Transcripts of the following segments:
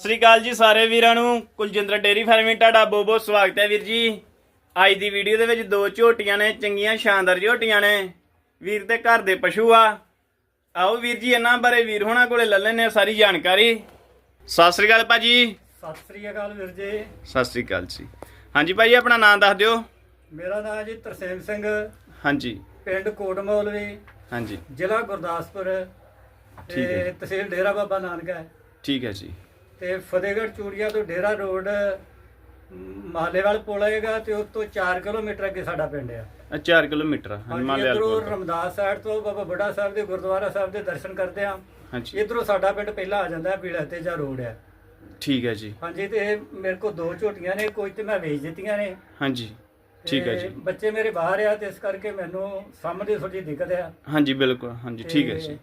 ਸਤਿ ਸ੍ਰੀ ਅਕਾਲ ਜੀ ਸਾਰੇ ਵੀਰਾਂ ਨੂੰ। ਕੁਲਜਿੰਦਰ ਡੇਰੀ ਫਾਰਮਿੰਗ ਤੁਹਾਡਾ ਬਹੁਤ ਬਹੁਤ ਸਵਾਗਤ ਹੈ ਵੀਰ ਜੀ। ਅੱਜ ਦੀ ਵੀਡੀਓ ਦੇ ਵਿੱਚ ਦੋ ਝੋਟੀਆਂ ਨੇ ਚੰਗੀਆਂ ਸ਼ਾਨਦਾਰ ਝੋਟੀਆਂ ਨੇ। ਵੀਰ ਦੇ ਘਰ ਦੇ ਪਸ਼ੂ ਆ। ਆਓ ਵੀਰ ਜੀ ਇਹਨਾਂ ਬਾਰੇ ਵੀਰ ਹੋਣਾ ਕੋਲੇ ਲੈ ਲੈਨੇ ਸਾਰੀ ਜਾਣਕਾਰੀ। ਸਤਿ ਸ੍ਰੀ ਅਕਾਲ ਭਾਜੀ। ਸਤਿ ਸ੍ਰੀ ਅਕਾਲ ਵੀਰ ਜੀ। ਸਤਿ ਸ੍ਰੀ ਅਕਾਲ ਜੀ। ਹਾਂਜੀ ਭਾਜੀ ਆਪਣਾ ਨਾਮ ਦੱਸ ਦਿਓ। ਮੇਰਾ ਨਾਮ ਜੀ ਤਰਸੇਮ ਸਿੰਘ। ਹਾਂਜੀ। ਪਿੰਡ ਕੋਟਮੌਲਵੀ। ਹਾਂਜੀ। ਜ਼ਿਲ੍ਹਾ ਗੁਰਦਾਸਪੁਰ। ਠੀਕ ਹੈ। ਤੇ ਤਹਿਸੀਲ ਡੇਰਾ ਬਾਬਾ ਨਾਨਕ ਹੈ। ਠੀਕ ਹੈ ਜੀ। ਤੇ ਫਤਿਹਗੜ੍ਹ ਚੂੜੀਆ ਤੋਂ ਡੇਰਾ ਰੋਡ ਮਾਲੇਵਾਲ ਪੁਲ ਆਏਗਾ ਤੇ ਉਸ ਤੋਂ 4 ਕਿਲੋਮੀਟਰ ਅੱਗੇ ਸਾਡਾ ਪਿੰਡ ਆ। 4 ਕਿਲੋਮੀਟਰ ਹਿਮਾਲਿਆ ਇਧਰੋਂ ਰਮਦਾਸ ਸਾਈਡ ਤੋਂ ਬਾਬਾ ਬੁੱਢਾ ਸਾਹਿਬ ਦੇ ਗੁਰਦੁਆਰਾ ਸਾਹਿਬ ਦੇ ਦਰਸ਼ਨ ਕਰਦੇ ਆ। ਹਾਂਜੀ। ਇਧਰੋਂ ਸਾਡਾ ਪਿੰਡ ਪਹਿਲਾਂ ਆ ਜਾਂਦਾ ਹੈ ਪੀਲਾ ਤੇਜਾ ਰੋਡ ਆ। ਠੀਕ ਹੈ ਜੀ। ਹਾਂਜੀ ਤੇ ਮੇਰੇ ਕੋਲ ਦੋ ਝੋਟੀਆਂ ਨੇ ਕੋਈ ਤੇ ਮੈਂ ਵੇਚ ਦਿੱਤੀਆਂ ਨੇ। ਹਾਂਜੀ ਠੀਕ ਹੈ ਤੇ ਜੀ। ਬੱਚੇ ਮੇਰੇ ਬਾਹਰ ਆ ਤੇ ਇਸ ਕਰਕੇ ਮੈਨੂੰ ਸਾਹਮਣੇ ਥੋੜੀ ਦਿੱਕਤ ਆ। ਹਾਂਜੀ ਬਿਲਕੁਲ ਹਾਂਜੀ ਠੀਕ ਹੈ ਤੇ ਜੀ।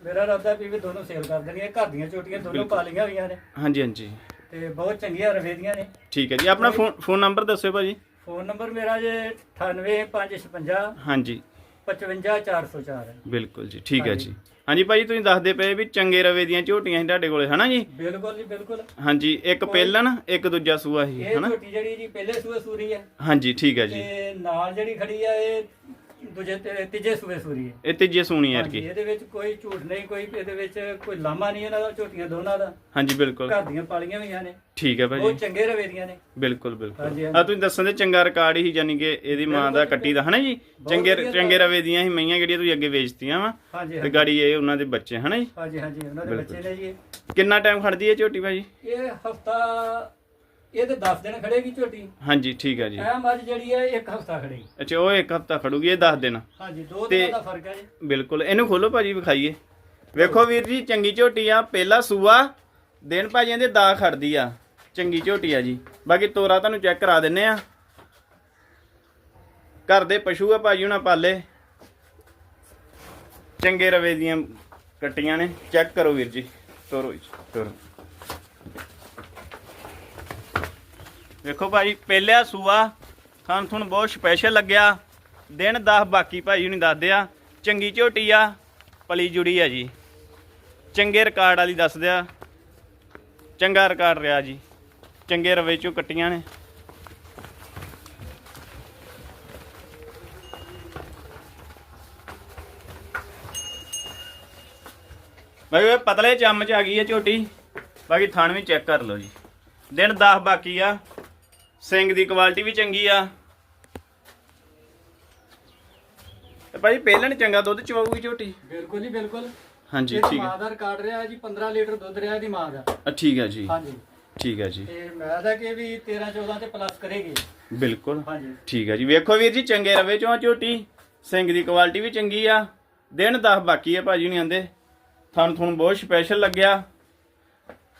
ਮੇਰਾ ਇਰਾਦਾ ਵੀ ਵੀ ਦੋਨੋਂ ਸੇਲ ਕਰ ਦੇਣੀਆਂ ਘਰ ਦੀਆਂ ਝੋਟੀਆਂ ਦੋਨੋਂ ਬਿਲਕੁਲ। ਪਾਲੀਆਂ ਹੋਈਆਂ ਨੇ। ਹਾਂਜੀ ਹਾਂਜੀ। ਤੇ ਬਹੁਤ ਚੰਗੀਆਂ ਰਵੇ ਦੀਆਂ ਨੇ। ਠੀਕ ਹੈ ਜੀ ਆਪਣਾ ਫੋਨ ਫੋਨ ਨੰਬਰ ਦੱਸਿਓ ਭਾਜੀ। ਫੋਨ ਨੰਬਰ ਮੇਰਾ ਜੇ 98556 ਹਾਂਜੀ। 55404 ਹੈ ਬਿਲਕੁਲ ਜੀ ਠੀਕ ਹੈ। ਜੀ। ਹਾਂਜੀ ਭਾਜੀ ਤੁਸੀਂ ਦੱਸਦੇ ਪਏ ਵੀ ਚੰਗੇ ਰਵੇ ਦੀਆਂ ਝੋਟੀਆਂ ਸੀ ਤੁਹਾਡੇ ਕੋਲੇ ਹਨਾ ਜੀ? ਬਿਲਕੁਲ ਜੀ ਬਿਲਕੁਲ। ਹਾਂਜੀ ਇੱਕ ਪਹਿਲਣ ਇੱਕ ਦੂਜਾ ਸੂਆ ਸੀ ਇਹ ਹਨਾ? ਝੋਟੀ ਜਿਹੜੀ ਜੀ ਪਹਿਲੇ ਸੂਏ ਸੂਰੀ ਹੈ। ਹਾਂਜੀ ਠੀਕ ਹੈ ਜੀ। ਤੇ ਨਾਲ ਜਿਹੜੀ ਖੜੀ ਆ ਇਹ ਦੂਜੇ ਤੇ ਤੀਜੇ ਸੂਏ ਸੂਰੀ ਹੈ। ਇਹ ਤੀਜੇ ਸੂਣੀ ਯਾਰ ਹਾਂਜੀ, ਕੀ। ਇਹਦੇ ਵਿੱਚ ਕੋਈ ਝੂਠ ਨਹੀਂ ਕੋਈ ਇਹਦੇ ਵਿੱਚ ਕੋਈ ਲਾਮਾ ਨਹੀਂ ਇਹਨਾਂ ਦਾ ਝੋਟੀਆਂ ਦੋਨਾਂ ਦਾ। ਹਾਂਜੀ ਬਿਲਕੁਲ। ਘਰ ਦੀਆਂ ਪਾਲੀਆਂ ਹੋਈਆਂ ਨੇ। ਠੀਕ ਹੈ ਭਾਜੀ। ਬਹੁਤ ਚੰਗੇ ਰਵੇ ਦੀਆਂ ਨੇ। ਬਿਲਕੁਲ ਹਾਂਜੀ, ਬਿਲਕੁਲ। ਹਾਂਜੀ। ਆ ਤੁਸੀਂ ਦੱਸਣ ਦੇ ਚੰਗਾ ਰਿਕਾਰਡ ਹੀ ਯਾਨੀ ਕਿ ਇਹਦੀ ਮਾਂ ਦਾ ਕੱਟੀ ਦਾ ਹਨਾ ਜੀ? ਚੰਗੇ ਵਧੀਆ ਚੰਗੇ ਰਵੇ ਦੀਆਂ ਹੀ ਮਈਆਂ ਜਿਹੜੀਆਂ ਤੁਸੀਂ ਅੱਗੇ ਵੇਚਤੀਆਂ ਵਾ। ਹਾਂਜੀ ਤੇ ਹਾਂਜੀ। ਗਾੜੀ ਇਹ ਉਹਨਾਂ ਦੇ ਬੱਚੇ ਹਨਾ ਜੀ? ਹਾਂਜੀ ਹਾਂਜੀ ਉਹਨਾਂ ਦੇ ਬਿਲਕੁਲ। ਬੱਚੇ ਨੇ ਜੀ। ਕਿੰਨਾ ਟਾਈਮ ਖੜਦੀ ਹੈ ਝੋਟੀ ਭਾਜੀ? ਇਹ ਹਫਤਾ ਇਹਦੇ 10 ਦਿਨ ਖੜੇਗੀ ਝੋਟੀ। ਹਾਂਜੀ ਠੀਕ ਹੈ ਜੀ। ਐ ਮੱਝ ਜਿਹੜੀ ਹੈ ਇੱਕ ਹਫਤਾ ਖੜੇਗੀ ਅੱਛਾ ਉਹ ਇੱਕ ਹਫਤਾ ਖੜੂਗੀ ਇਹ 10 ਦਿਨ। ਹਾਂਜੀ ਦੋ ਦਿਨਾਂ ਦਾ ਫ਼ਰਕ ਹੈ ਜੀ। ਬਿਲਕੁਲ ਇਹਨੂੰ ਖੋਲੋ ਭਾਜੀ ਵਿਖਾਈਏ। ਵੇਖੋ ਵੀਰ ਜੀ ਚੰਗੀ ਝੋਟੀ ਆ ਪਹਿਲਾ ਸੂਆ ਦਿਨ ਭਾਜੀਆਂ ਦੇ ਦਾ ਖੜਦੀ ਆ। ਚੰਗੀ ਝੋਟੀ ਆ ਜੀ। ਬਾਕੀ ਤੋਰਾ ਤੁਹਾਨੂੰ ਚੈੱਕ ਕਰਾ ਦਿੰਨੇ ਆ। ਘਰ ਦੇ ਪਸ਼ੂ ਆ ਭਾਜੀ ਉਹਨਾਂ ਪਾਲੇ ਚੰਗੇ ਰਵੇ ਦੀਆਂ ਕੱਟੀਆਂ ਨੇ ਚੈੱਕ ਕਰੋ ਵੀਰ ਜੀ। ਤੋਰੋ ਜੀ ਤੋਰੋ। ਵੇਖੋ ਭਾਜੀ ਪਹਿਲਿਆ ਸੂਆ ਖਾਣ ਥੁਣ ਬਹੁਤ ਸਪੈਸ਼ਲ ਲੱਗਿਆ। ਦਿਨ 10 ਬਾਕੀ ਭਾਜੀ ਨਹੀਂ ਦੱਸਦੇ ਆ। ਚੰਗੀ ਝੋਟੀ ਆ, ਪਲੀ ਜੁੜੀ ਆ ਜੀ। ਚੰਗੇ ਰਿਕਾਰਡ ਵਾਲੀ ਦੱਸਦੇ ਆ। ਚੰਗਾ ਰਿਕਾਰਡ ਰਿਹਾ ਜੀ। ਚੰਗੇ ਰਵੇ ਚੋਂ ਕੱਟੀਆਂ ਨੇ। ਬਾਕੀ ਇਹ ਪਤਲੇ ਚਮਚ ਆ ਗਈ ਹੈ ਝੋਟੀ। ਬਾਕੀ ਥਣ ਵੀ ਚੈੱਕ ਕਰ ਲਓ ਜੀ। ਦਿਨ 10 ਬਾਕੀ ਆ। ਸਿੰਘ ਦੀ ਕੁਆਲਿਟੀ ਵੀ ਚੰਗੀ ਆ। ਤੇ ਭਾਈ ਪਹਿਲਾਂ ਨੀ ਚੰਗਾ ਦੁੱਧ ਚਵਾਊਗੀ ਝੋਟੀ? ਬਿਲਕੁਲ ਜੀ ਬਿਲਕੁਲ। ਹਾਂਜੀ ਠੀਕ ਹੈ ਮਾਂ ਦਾ ਰਿਕਾਰਡ ਰਿਹਾ ਜੀ 15 ਲੀਟਰ ਦੁੱਧ ਰਿਹਾ ਇਹਦੀ ਮਾਂ ਦਾ। ਠੀਕ ਹੈ ਜੀ। ਹਾਂਜੀ। ਠੀਕ ਹੈ ਜੀ। ਤੇ ਮੈਂ ਦਾ ਕਿ ਵੀ 13 14 ਤੇ ਪਲੱਸ ਕਰੇਗੀ। ਬਿਲਕੁਲ। ਹਾਂਜੀ। ਠੀਕ ਹੈ ਜੀ। ਵੇਖੋ ਵੀਰ ਜੀ ਚੰਗੇ ਰਵੇ ਚੋਂ ਝੋਟੀ। ਸਿੰਘ ਦੀ ਕੁਆਲਿਟੀ ਵੀ ਚੰਗੀ ਆ। ਦਿਨ 10 ਬਾਕੀ ਆ ਭਾਜੀ ਨਹੀਂ ਆਂਦੇ ਤੁਹਾਨੂੰ ਤੁਹਾਨੂੰ ਬਹੁਤ ਸਪੈਸ਼ਲ ਲੱਗਿਆ।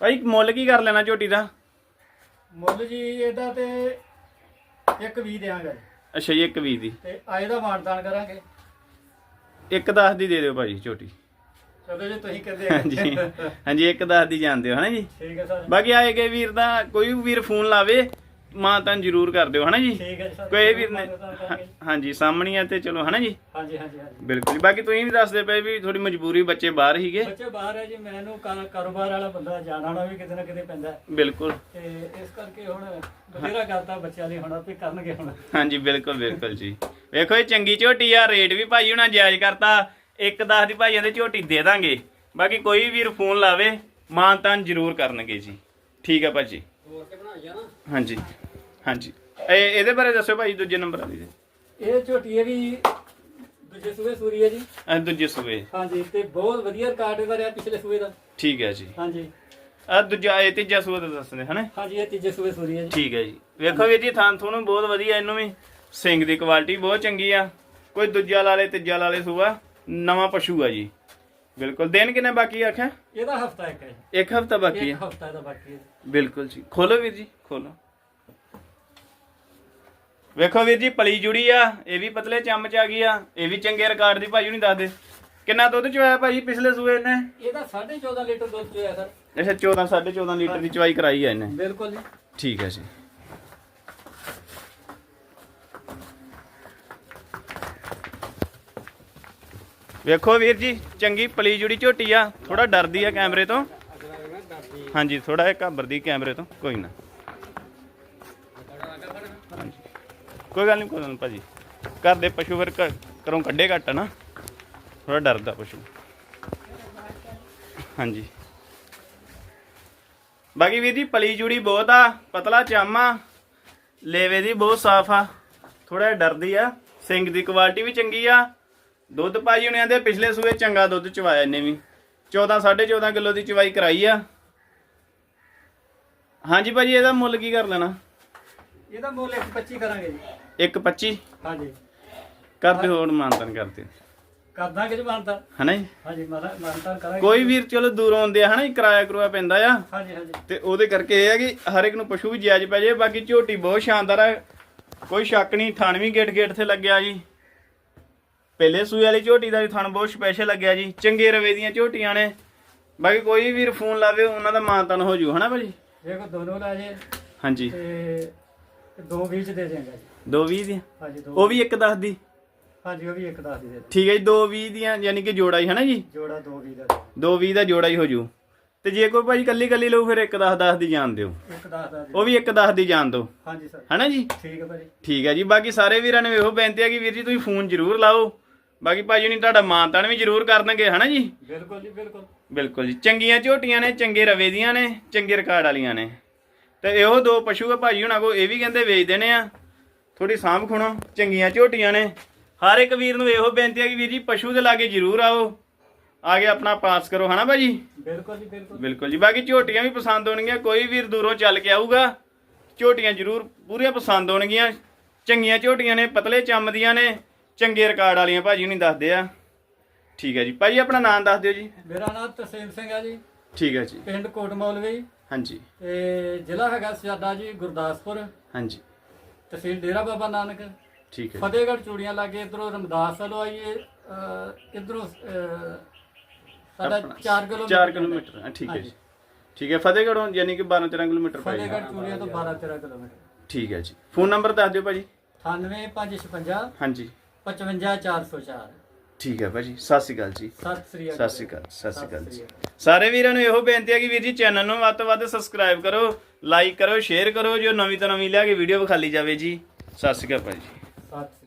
ਭਾਈ ਮੁੱਲ ਕੀ ਕਰ ਲੈਣਾ ਝੋਟੀ ਦਾ? ਮੁੱਲ ਜੀ ਇਹਦਾ ਤੇ ਇੱਕ ਵੀ ਦੇਾਂਗੇ ਅੱਛਾ ਜੀ ਇੱਕ 20 ਦੀ। ਤੇ ਆਏ ਦਾ ਮਾਨਦਾਨ ਕਰਾਂਗੇ। ਇੱਕ 10 ਦੀ ਦੇ ਦਿਓ ਭਾਜੀ ਝੋਟੀ। ਚਲੋ ਜੇ ਤੁਸੀਂ ਕਹਿੰਦੇ ਹਾਂਜੀ। ਹਾਂਜੀ ਇੱਕ 10 ਦੀ ਜਾਣਦੇ ਹੋ ਹਨਾ ਜੀ? ਠੀਕ ਹੈ ਸਰ। ਬਾਕੀ ਆਏ ਗਏ ਵੀਰ ਦਾ ਕੋਈ ਵੀ ਵੀਰ ਫੋਨ ਲਾਵੇ ਮਾਂ ਤਾਂ ਜ਼ਰੂਰ ਕਰ ਦਿਓ ਹਨਾ ਜੀ? ਠੀਕ ਹੈ ਜੀ ਸਰ ਕੋਈ ਵੀਰ ਨੇ। ਹਾਂਜੀ ਸਾਹਮਣੀ ਆ ਤੇ ਚਲੋ ਹਨਾ ਜੀ? ਹਾਂਜੀ ਹਾਂਜੀ ਹਾਂਜੀ। ਬਿਲਕੁਲ ਜੀ। ਬਾਕੀ ਤੁਸੀਂ ਵੀ ਦੱਸਦੇ ਪਏ ਵੀ ਥੋੜੀ ਮਜਬੂਰੀ ਬੱਚੇ ਬਾਹਰ ਹੀਗੇ ਬੱਚੇ ਬਾਹਰ ਹੈ ਜੀ ਮੈਨੂੰ ਕਾ- ਕਾਰੋਬਾਰ ਵਾਲਾ ਬੰਦਾ ਜਾਣਾ ਹੋਣਾ ਵੀ ਕਿਤੇ ਨਾ ਕਿਤੇ ਪੈਂਦਾ ਹੈ। ਬਿਲਕੁਲ। ਤੇ ਇਸ ਕਰਕੇ ਹੁਣ ਬਥੇਰਾ ਕਰਦਾ ਬੱਚਿਆਂ ਲਈ ਹੁਣ ਆਪੇ ਕਰਨਗੇ ਹੁਣ। ਹਾਂਜੀ ਬਿਲਕੁਲ ਬਿਲਕੁਲ ਜੀ। ਵੇਖੋ ਇਹ ਚੰਗੀ ਝੋਟੀ ਆ ਰੇਟ ਵੀ ਭਾਈ ਹੁਣਾਂ ਜਾਇਜ਼ ਕਰਤਾ ਇੱਕ 10 ਦੀ ਭਾਈਆਂ ਦੇ ਝੋਟੀ ਦੇ ਦਾਂਗੇ। ਬਾਕੀ ਕੋਈ ਵੀਰ ਫੋਨ ਲਾਵੇ ਮਾਨ ਤਾਨ ਜ਼ਰੂਰ ਕਰਨਗੇ ਜੀ। ਠੀਕ ਆ ਭਾਜੀ। ਹੋਰ ਕੇ ਹਾਂਜੀ ਹਾਂਜੀ। ਇਹ ਇਹਦੇ ਬਾਰੇ ਦੱਸਿਓ ਭਾਈ ਦੂਜੇ ਨੰਬਰ ਵਾਲੀ ਦੇ। ਇਹ ਝੋਟੀ ਇਹ ਵੀ ਦੂਜੇ ਸੂਏ ਸੂਰੀ ਹੈ ਜੀ। ਇਹ ਦੂਜੇ ਸੂਏ। ਹਾਂਜੀ ਤੇ ਬਹੁਤ ਵਧੀਆ ਰਿਕਾਰਡ ਇਹਦਾ ਰਿਹਾ ਪਿਛਲੇ ਸੂਏ ਦਾ। ਠੀਕ ਹੈ ਜੀ। ਹਾਂਜੀ। ਆ ਦੂਜਾ ਇਹ ਤੀਜਾ ਤਾਂ ਦੱਸਦੇ ਹਨਾ? ਹਾਂਜੀ ਇਹ ਤੀਜੇ ਸੂਏ ਸੂਰੀ ਹੈ ਜੀ। ਠੀਕ ਹੈ ਜੀ। ਵੇਖੋ ਵੀਰ ਜੀ ਥਾਂ ਤੁਹਾਨੂੰ ਬਹੁਤ ਵਧੀਆ ਇਹਨੂੰ ਵੀ ਸਿੰਘ ਦੀ ਕੁਆਲਿਟੀ ਬਹੁਤ ਚੰਗੀ ਆ। ਕੋਈ ਦੂਜਾ ਲਾ ਲੇ ਤੀਜਾ ਲਾ ਲੇ ਸੂਆ ਨਵਾਂ ਪਸ਼ੂ ਆ ਜੀ। ਬਿਲਕੁਲ। ਦਿਨ ਕਿੰਨੇ ਬਾਕੀ ਆਖਿਆ ਇਹਦਾ ਹਫਤਾ ਇੱਕ ਹੈ ਇੱਕ ਹਫਤਾ ਬਾਕੀ ਇੱਕ ਆ ਹਫਤਾ ਦਾ ਬਾਕੀ ਹੈ। ਬਿਲਕੁਲ ਜੀ। ਖੋਲੋ ਵੀਰ ਜੀ ਖੋਲੋ। ਵੇਖੋ ਵੀਰ ਜੀ ਪਲੀ ਜੁੜੀ ਆ ਇਹ ਵੀ ਪਤਲੇ ਚਮਚ ਆ ਗਈ ਆ ਇਹ ਵੀ ਚੰਗੇ ਰਿਕਾਰਡ ਦੀ ਭਾਈ ਨਹੀਂ ਦੱਸਦੇ ਕਿੰਨਾ ਦੁੱਧ ਚੋਇਆ ਭਾਜੀ ਪਿਛਲੇ ਸੂਏ ਨੇ ਇਹਦਾ 14.5 ਲੀਟਰ ਦੁੱਧ ਚੋਇਆ ਸਰ। ਅੱਛਾ 14 14.5 ਲੀਟਰ ਦੀ ਚਵਾਈ ਕਰਾਈ ਆ ਇਹਨੇ। ਬਿਲਕੁਲ ਜੀ। ਠੀਕ ਹੈ ਜੀ। ਵੇਖੋ ਵੀਰ ਜੀ, ਚੰਗੀ ਪਲੀ ਜੁੜੀ ਝੋਟੀ ਆ ਥੋੜਾ ਡਰਦੀ ਆ ਕੈਮਰੇ ਤੋਂ। ਹਾਂਜੀ ਥੋੜਾ ਜਿਹਾ ਘਾਬਰਦੀ ਕੈਮਰੇ ਤੋਂ, ਕੋਈ ਨਾ। ਹਾਂਜੀ। ਕੋਈ ਗੱਲ ਨਹੀਂ, ਕੋਈ ਗੱਲ ਨੀ ਭਾਜੀ। ਘਰ ਦੇ ਪਸ਼ੂ ਫਿਰ ਘ- ਘਰੋਂ ਕੱਢੇ ਘੱਟ ਆ ਨਾ। ਥੋੜਾ ਡਰਦਾ ਪਸ਼ੂ। ਹਾਂਜੀ। ਬਾਕੀ ਵੀਰ ਜੀ, ਪਲੀ ਜੁੜੀ ਬਹੁਤ ਆ, ਪਤਲਾ ਚਾਮਾ ਲੇਵੇ ਦੀ ਬਹੁਤ ਸਾਫ਼ ਆ। ਥੋੜਾ ਜਿਹਾ ਡਰਦੀ ਆ। ਸਿੰਗ ਦੀ ਕੁਆਲਿਟੀ ਵੀ ਚੰਗੀ ਆ। ਦੁੱਧ ਭਾਜੀ ਹੁਣਿਆਂ ਦੇ ਪਿਛਲੇ ਸੂਏ ਚੰਗਾ ਦੁੱਧ ਚਵਾਇਆ ਇਹਨੇ ਵੀ। 14 14.5 ਕਿਲੋ ਦੀ ਚਵਾਈ ਕਰਾਈ ਆ। ਹਾਂਜੀ ਭਾਜੀ ਇਹਦਾ ਮੁੱਲ ਕੀ ਕਰ ਲੈਣਾ? ਇਹਦਾ ਮੁੱਲ 125 ਕਰਾਂਗੇ ਜੀ। 1.25 ਹਾਂਜੀ। ਕਰਦੇ ਹੋਰ ਮਾਨਤਨ ਕਰਦੇ ਕਰ ਦਾਂਗੇ ਜੀ ਮਾਨਤਾ ਹਨਾ ਜੀ? ਹਾਂਜੀ ਮਾਰਾ ਮਾਨਤਾ ਕਰਾਂਗੇ। ਕੋਈ ਵੀਰ ਚਲੋ ਦੂਰੋਂ ਆਉਂਦੇ ਆ ਹਨਾ ਜੀ? ਕਿਰਾਇਆ ਕਰੂਆ ਪੈਂਦਾ ਆ। ਹਾਂਜੀ ਹਾਂਜੀ। ਤੇ ਉਹਦੇ ਕਰਕੇ ਇਹ ਹੈ ਕਿ ਹਰ ਇੱਕ ਨੂੰ ਪਸ਼ੂ ਵੀ ਜਾਇਜ਼ ਪੈ ਜਾਏ। ਬਾਕੀ ਝੋਟੀ ਬਹੁਤ ਸ਼ਾਨਦਾਰ ਹੈ ਕੋਈ ਸ਼ੱਕ ਨਹੀਂ ਥਣ ਵੀ ਗੇਟ ਗੇਟ ਤੇ ਲੱਗਿਆ ਜੀ। ਪਹਿਲੇ ਸੂਏ ਵਾਲੀ ਝੋਟੀ ਦਾ ਵੀ ਥਣ ਬਹੁਤ ਸਪੈਸ਼ਲ ਲੱਗਿਆ ਜੀ। ਚੰਗੇ ਰਵੇ ਦੀਆਂ ਝੋਟੀਆਂ ਨੇ। ਬਾਕੀ ਕੋਈ ਵੀਰ ਫੋਨ ਲਾਵੇ ਉਹਨਾਂ ਦਾ ਮਾਨਤਨ ਹੋ ਜੂ ਹਨਾ ਭਾਜੀ? ਜੇ ਕੋ ਦੋਨੋਂ ਲੈ ਜੇ। ਹਾਂਜੀ। ਤੇ ਦੋ ਵੀਹ ਚ ਦੇ ਦੇਂਗਾ ਜੀ। 220 ਦੀਆਂ? ਹਾਂਜੀ ਦੋ। ਉਹ ਵੀ ਇੱਕ ਦੱਸ ਦੀ? ਹਾਂਜੀ ਉਹ ਵੀ ਇੱਕ ਦੱਸ ਦੀ ਦੇ। ਠੀਕ ਹੈ ਜੀ 220 ਦੀਆਂ ਯਾਨੀ ਕਿ ਜੋੜਾ ਹੀ ਹਨਾ ਜੀ? ਜੋੜਾ ਦੋ ਵੀਹ ਦਾ। 220 ਦਾ ਜੋੜਾ ਹੀ ਹੋ ਜੂ। ਤੇ ਜੇ ਕੋਈ ਭਾਜੀ ਕੱਲੀ ਕੱਲੀ ਲਊ ਫਿਰ ਇੱਕ ਦਸ ਦਸ ਦੀ ਜਾਣ ਦਿਓ। ਇੱਕ ਦੱਸ ਦਾ। ਉਹ ਵੀ ਇੱਕ ਦਸ ਦੀ ਜਾਣ ਦਿਓ। ਹਾਂਜੀ ਸਰ। ਹਨਾ ਜੀ? ਠੀਕ ਹੈ ਭਾਜੀ। ਠੀਕ ਹੈ ਜੀ ਬਾਕੀ ਸਾਰੇ ਵੀਰਾਂ ਨੂੰ ਇਹੋ ਬੇਨਤੀ ਹੈ ਕਿ ਵੀਰ ਜੀ ਤੁਸੀਂ ਫੋਨ ਜ਼ਰੂਰ ਲਾਓ। ਬਾਕੀ ਭਾਜੀ ਨਹੀਂ ਤੁਹਾਡਾ ਮਾਨਤਾਨ ਵੀ ਜ਼ਰੂਰ ਕਰ ਦੇਣਗੇ ਹਨਾ ਜੀ? ਬਿਲਕੁਲ ਜੀ ਬਿਲਕੁਲ। ਬਿਲਕੁਲ ਜੀ। ਚੰਗੀਆਂ ਝੋਟੀਆਂ ਨੇ ਚੰਗੇ ਰਵੇ ਦੀਆਂ ਨੇ ਚੰਗੇ ਰਿਕਾਰਡ ਵਾਲੀਆਂ ਨੇ। ਤੇ ਇਹੋ ਦੋ ਪਸ਼ੂ ਆ ਭਾਜੀ ਹੁਣਾਂ ਕੋ ਇਹ ਵੀ ਕਹਿੰਦੇ ਵੇਚ ਦੇਣੇ ਆ। ਥੋੜੀ ਸਾਂਭ ਖੁਣੋ ਚੰਗੀਆਂ ਝੋਟੀਆਂ ਨੇ। ਹਰ ਇੱਕ ਵੀਰ ਨੂੰ ਇਹੋ ਬੇਨਤੀ ਹੈ ਕਿ ਵੀਰ ਜੀ ਪਸ਼ੂ ਦੇ ਲਾਗੇ ਜ਼ਰੂਰ ਆਓ। ਆ ਕੇ ਆਪਣਾ ਪਾਸ ਕਰੋ ਹਨਾ ਭਾਜੀ? ਬਿਲਕੁਲ ਜੀ ਬਿਲਕੁਲ। ਬਿਲਕੁਲ ਜੀ। ਬਾਕੀ ਝੋਟੀਆਂ ਵੀ ਪਸੰਦ ਹੋਣਗੀਆਂ ਕੋਈ ਵੀਰ ਦੂਰੋਂ ਚੱਲ ਕੇ ਆਊਗਾ। ਝੋਟੀਆਂ ਜ਼ਰੂਰ ਪੂਰੀਆਂ ਪਸੰਦ ਹੋਣਗੀਆਂ। ਚੰਗੀਆਂ ਝੋਟੀਆਂ ਨੇ ਪਤਲੇ ਚੰਮ ਦੀਆਂ ਨੇ। ਚੰਗੇ ਰਿਕਾਰਡ ਵਾਲੀਆਂ ਭਾਜੀ ਹੁਣੀ ਦੱਸਦੇ ਆ। ਠੀਕ ਹੈ ਜੀ। ਭਾਜੀ ਆਪਣਾ ਨਾਮ ਦੱਸ ਦਿਓ ਜੀ। ਮੇਰਾ ਨਾਮ ਤਰਸੇਮ ਸਿੰਘ ਹੈ ਜੀ। ਠੀਕ ਹੈ ਜੀ। ਪਿੰਡ ਕੋਟ ਮੌਲਵੀ ਹਾਂਜੀ। ਤੇ ਜ਼ਿਲ੍ਹਾ ਹੈਗਾ ਸਾਡਾ ਜੀ ਗੁਰਦਾਸਪੁਰ। ਹਾਂਜੀ। ਤਹਿਸੀਲ ਡੇਰਾ ਬਾਬਾ ਨਾਨਕ। ਠੀਕ ਹੈ ਫਤਿਹਗੜ੍ਹ ਚੂੜੀਆਂ ਲਾਗੇ ਇਧਰੋਂ ਰਮਦਾਸ ਵੱਲੋਂ ਆਈਏ ਇਧਰੋਂ ਸਾਡਾ 4 ਕਿਲੋਮੀਟਰ 4 ਕਿਲੋਮੀਟਰ ਠੀਕ ਹੈ ਜੀ। ਠੀਕ ਹੈ ਫਤਿਹਗੜ੍ਹੋਂ ਯਾਨੀ ਕਿ 12 13 ਕਿਲੋਮੀਟਰ ਪੈ ਫਤਿਹਗੜ੍ਹ ਚੂੜੀਆਂ ਤੋਂ 12 13 ਕਿਲੋਮੀਟਰ। ਠੀਕ ਹੈ ਜੀ। ਫੋਨ ਨੰਬਰ ਦੱਸ ਦਿਓ ਭਾਜੀ। 98556 ਹਾਂਜੀ। 55404 ਠੀਕ ਹੈ ਭਾਜੀ ਸਤਿ ਸ਼੍ਰੀ ਅਕਾਲ ਜੀ। ਸਤਿ ਸ੍ਰੀ ਸਤਿ ਅਕਾਲ ਸ਼੍ਰੀ ਅਕਾਲ ਸਤਿ ਸ਼੍ਰੀ ਅਕਾਲ ਜੀ। ਸਾਰੇ ਵੀਰਾਂ ਨੂੰ ਇਹੋ ਬੇਨਤੀ ਹੈ ਕਿ ਵੀਰ ਜੀ ਚੈਨਲ ਨੂੰ ਵੱਧ ਤੋਂ ਵੱਧ ਸਬਸਕ੍ਰਾਈਬ ਕਰੋ ਲਾਈਕ ਕਰੋ ਸ਼ੇਅਰ ਕਰੋ ਜੋ ਨਵੀਂ ਤੋਂ ਨਵੀਂ ਲਿਆ ਕੇ ਵੀਡੀਓ ਵਿਖਾਲੀ ਜਾਵੇ ਜੀ। ਸਤਿ ਸ਼੍ਰੀ ਅਕਾਲ ਭਾਜੀ। ਸਤਿ